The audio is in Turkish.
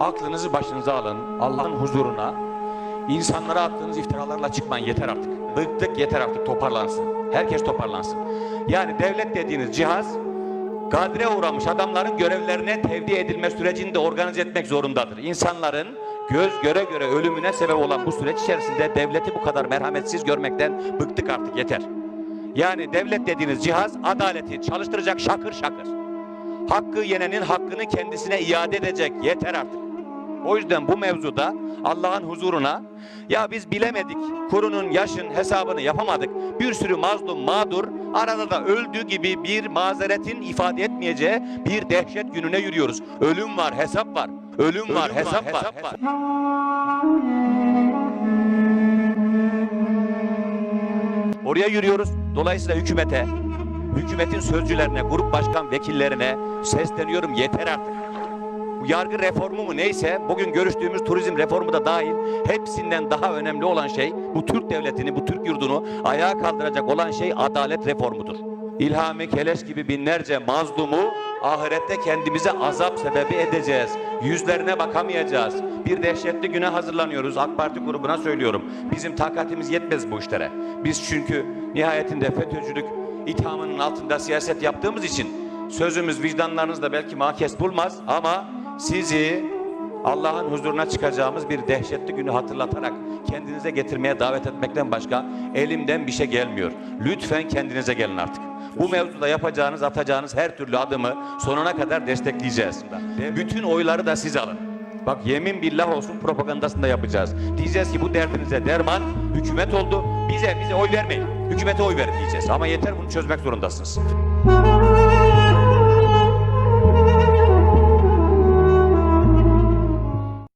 Aklınızı başınıza alın. Allah'ın huzuruna. insanlara attığınız iftiralarla çıkmayın yeter artık. Bıktık yeter artık toparlansın. Herkes toparlansın. Yani devlet dediğiniz cihaz kadre uğramış adamların görevlerine tevdi edilme sürecini de organize etmek zorundadır. İnsanların göz göre göre ölümüne sebep olan bu süreç içerisinde devleti bu kadar merhametsiz görmekten bıktık artık yeter. Yani devlet dediğiniz cihaz adaleti çalıştıracak şakır şakır. Hakkı yenenin hakkını kendisine iade edecek yeter artık. O yüzden bu mevzuda Allah'ın huzuruna ya biz bilemedik kurunun yaşın hesabını yapamadık. Bir sürü mazlum mağdur arada da öldü gibi bir mazeretin ifade etmeyeceği bir dehşet gününe yürüyoruz. Ölüm var hesap var. Ölüm, var, hesap, var. Oraya yürüyoruz. Dolayısıyla hükümete, hükümetin sözcülerine, grup başkan vekillerine sesleniyorum yeter artık. Bu yargı reformu mu neyse bugün görüştüğümüz turizm reformu da dahil hepsinden daha önemli olan şey bu Türk devletini, bu Türk yurdunu ayağa kaldıracak olan şey adalet reformudur. İlhami Keleş gibi binlerce mazlumu ahirette kendimize azap sebebi edeceğiz. Yüzlerine bakamayacağız. Bir dehşetli güne hazırlanıyoruz. AK Parti grubuna söylüyorum. Bizim takatimiz yetmez bu işlere. Biz çünkü nihayetinde FETÖ'cülük ithamının altında siyaset yaptığımız için sözümüz vicdanlarınızda belki mahkes bulmaz ama sizi Allah'ın huzuruna çıkacağımız bir dehşetli günü hatırlatarak kendinize getirmeye davet etmekten başka elimden bir şey gelmiyor. Lütfen kendinize gelin artık. Bu mevzuda yapacağınız, atacağınız her türlü adımı sonuna kadar destekleyeceğiz. Bütün oyları da siz alın. Bak yemin billah olsun propagandasını da yapacağız. Diyeceğiz ki bu derdinize derman hükümet oldu. Bize bize oy vermeyin. Hükümete oy verin diyeceğiz. Ama yeter bunu çözmek zorundasınız.